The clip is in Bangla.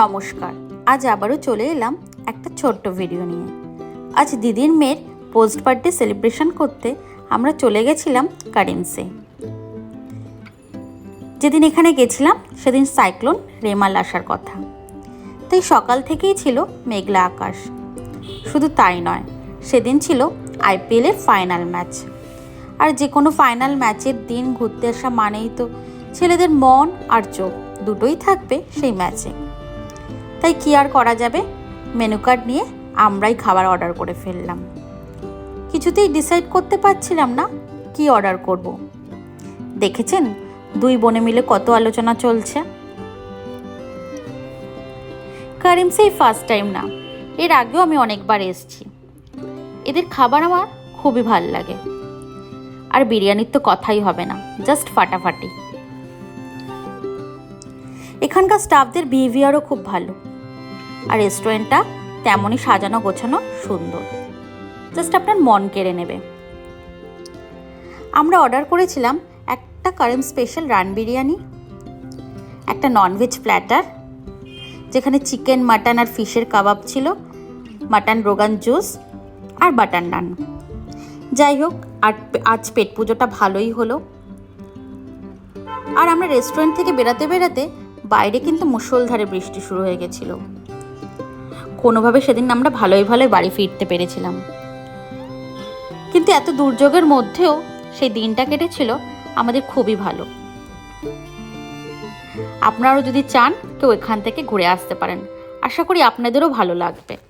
নমস্কার, আজ আবারও চলে এলাম একটা ছোট্ট ভিডিও নিয়ে। আজ দিদির মেয়ের পোস্ট বার্থডে সেলিব্রেশন করতে আমরা চলে গেছিলাম কারেন্সে যেদিন এখানে গেছিলাম, সেদিন সাইক্লোন রেমাল আসার কথা। তাই সকাল থেকেই ছিল মেঘলা আকাশ। শুধু তাই নয়, সেদিন ছিল আইপিএলের ফাইনাল ম্যাচ আর যে কোনো ফাইনাল ম্যাচের দিন ঘুরতে আসা মানেই তো ছেলেদের মন আর চোখ। দুটোই থাকবে সেই ম্যাচে। তাই কি আর করা যাবে? মেনু কার্ড নিয়ে আমরাই খাবার অর্ডার করে ফেললাম। কিছুতেই ডিসাইড করতে পারছিলাম না কি অর্ডার করব। দেখেছেন? দুই বোনে মিলে কত আলোচনা চলছে। কারিম, সেই ফার্স্ট টাইম না। এর আগেও আমি অনেকবার এসেছি। এদের খাবার আমার খুবই ভালো লাগে। আর বিরিয়ানির তো কথাই হবে না জাস্ট ফাটাফাটি। এখানকার স্টাফদের বিহেভিয়ারও খুব ভালো। আর রেস্টুরেন্টটা তেমনই সাজানো, গোছানো সুন্দর। জাস্ট আপনার মন কেড়ে নেবে। আমরা অর্ডার করেছিলাম একটা কারেন্ট স্পেশাল রান বিরিয়ানি একটা ননভেজ প্ল্যাটার যেখানে চিকেন মাটন আর ফিশের কাবাব ছিল মাটন রোগান জুস আর বাটার নান যাই হোক, আর আজ পেট পুজোটা ভালোই হলো। আর আমরা রেস্টুরেন্ট থেকে বেরাতে বেরাতে বাইরে কিন্তু মুষলধারে বৃষ্টি শুরু হয়ে গেছিল। কোনোভাবে সেদিন আমরা ভালোই ভালোই বাড়ি ফিরতে পেরেছিলাম। কিন্তু এত দুর্যোগের মধ্যেও সেই দিনটা কেটেছিল আমাদের খুবই ভালো। আপনারাও যদি চান, কেউ এখান থেকে ঘুরে আসতে পারেন। আশা করি আপনাদেরও ভালো লাগবে।